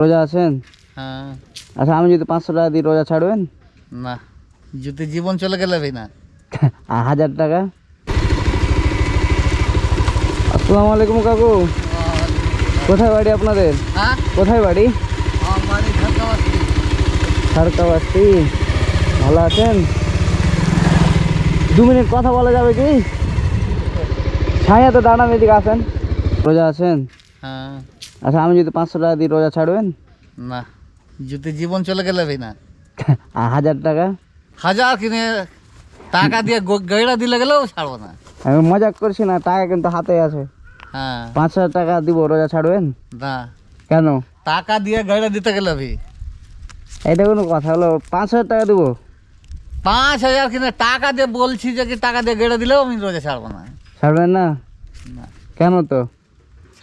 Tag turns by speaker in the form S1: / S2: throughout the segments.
S1: রোজা আছেন?
S2: হ্যাঁ।
S1: আচ্ছা আমি যদি পাঁচশো টাকা দিই রোজা ছাড়বেন?
S2: না যদি জীবন চলে গেলে না।
S1: হাজার টাকা? আসসালামু আলাইকুম কাকু। কোথায় বাড়ি আপনাদের?
S2: হ্যাঁ?
S1: কোথায় বাড়ি? সারকাবাসী ভালো আছেন? দু মিনিট কথা বলা যাবে কি? ছায়াতে দাঁড়ান এদিকে আসেন রোজা আছেন?
S2: হ্যাঁ।
S1: আচ্ছা আমি যদি পাঁচশো টাকা দিই রোজা ছাড়বেন?
S2: না যদি জীবন চলে গেলে না।
S1: হাজার টাকা?
S2: হাজার কিনে টাকা দিয়ে গো- দিলে গেলেও ছাড়বো না।
S1: আমি মজাক করছি না টাকা কিন্তু হাতে আছে।
S2: হ্যাঁ।
S1: পাঁচ হাজার টাকা দিব রোজা ছাড়বেন?
S2: না।
S1: কেন?
S2: টাকা দিয়ে গয়ড়া দিতে গেলে ভাই।
S1: এটা কোনো কথা হলো পাঁচ হাজার টাকা দিব?
S2: পাঁচ হাজার কিনে টাকা দিয়ে বলছি যে কি টাকা দিয়ে গেড়ে দিলেও আমি রোজা ছাড়বো না।
S1: ছাড়বেন না?
S2: না।
S1: কেন তো?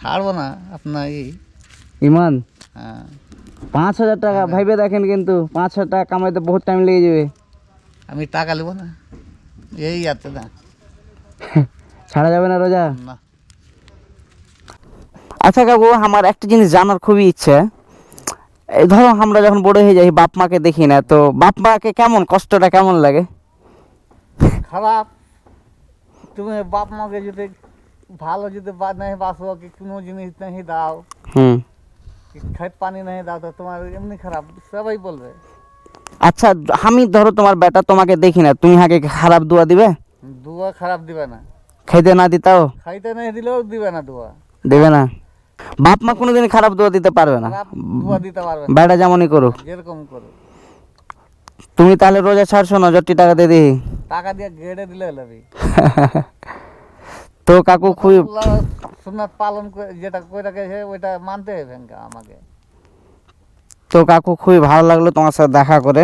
S2: ছাড়বো না আপনার এই
S1: ইমান?
S2: হ্যাঁ।
S1: পাঁচ হাজার টাকা ভাইবে দেখেন কিন্তু পাঁচ হাজার টাকা কামাইতে বহুত টাইম লেগে যাবে।
S2: আমি টাকা নেব না। এই আছে না।
S1: ছাড়া যাবে না রোজা?
S2: না।
S1: আচ্ছা কাকু আমার একটা জিনিস জানার খুবই ইচ্ছে। ধরো আমরা যখন বড় হয়ে যাই বাপ মাকে দেখি না তো বাপ মাকে কেমন কষ্টটা কেমন লাগে?
S2: খারাপ। তুমি বাপ মাকে যদি ভালো যদি নাই বাসো কি কোনো জিনিস নাহি দাও।
S1: হুম।
S2: খেত পানি নাহি দাও তো তোমার এমনি খারাপ সবাই বলবে।
S1: আচ্ছা আমি ধরো তোমার বেটা তোমাকে দেখি না তুমি হাকে খারাপ দোয়া দিবে?
S2: দোয়া খারাপ দিবে না।
S1: খাইতে না দিতাও?
S2: খাইতে না দিলেও দিবে না দোয়া।
S1: দিবে না? বাপ মা কোনোদিন খারাপ দোয়া দিতে পারবে না।
S2: দোয়া দিতে পারবে না।
S1: বেটা যেমনই করুক।
S2: যেরকম করুক।
S1: তুমি তাহলে রোজা ছাড়ছো না জট্টি টাকা দিয়ে দিই।
S2: টাকা দিয়ে গেড়ে দিলে হলো
S1: তো কাকু খুবই
S2: সুন্নাত পালন যেটা করে গেছে ওইটা মানতে হবে আমাকে।
S1: তো কাকু খুবই ভালো লাগল তোমার সাথে দেখা করে।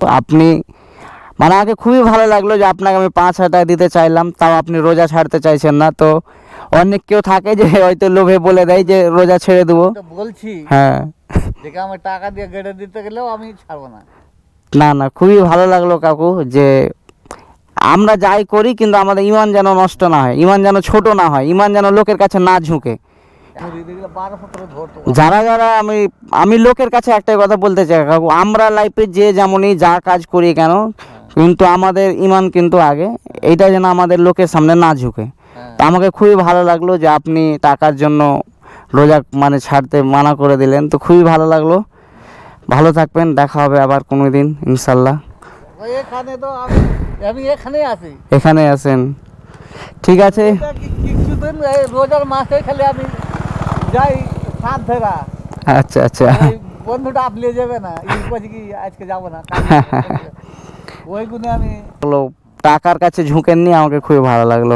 S1: তো আপনি মানে আমাকে খুবই ভালো লাগল যে আপনাকে আমি পাঁচ হাজার টাকা দিতে চাইলাম তাও আপনি রোজা ছাড়তে চাইছেন না। তো অনেক কেউ থাকে যে হয়তো লোভে বলে দেয় যে রোজা ছেড়ে দেবো।
S2: বলছি
S1: হ্যাঁ।
S2: যে আমি টাকা দিয়ে গেড়ে দিতে গেলেও আমি ছাড়বো না?
S1: না না খুবই ভালো লাগল কাকু যে আমরা যাই করি কিন্তু আমাদের ইমান যেন নষ্ট না হয় ইমান যেন ছোট না হয় ইমান যেন লোকের কাছে না ঝুঁকে। যারা যারা আমি আমি লোকের কাছে একটাই কথা বলতে চাই কাকু আমরা লাইফে যে যেমনই যা কাজ করি কেন কিন্তু আমাদের ইমান কিন্তু আগে এইটা যেন আমাদের লোকের সামনে না ঝুঁকে।
S2: হ্যাঁ।
S1: তো আমাকে খুবই ভালো লাগল যে আপনি টাকার জন্য রোজা মানে ছাড়তে মানা করে দিলেন তো খুবই ভালো লাগল। ভালো থাকবেন দেখা হবে আবার কোনো দিন ইনশাল্লাহ।
S2: এখানে তো আমি আমি এখানে আছি।
S1: এখানে আছেন। ঠিক আছে।
S2: কিছুদিন রোজার মাসে খেলে আমি যাই সাত ধরা
S1: আচ্ছা আচ্ছা।
S2: বন্ধুটা আপলে যাবে না। কি আজকে যাব না ওই গুণে আমি
S1: টাকার কাছে ঝুঁকেননি আমাকে খুবই ভালো লাগল।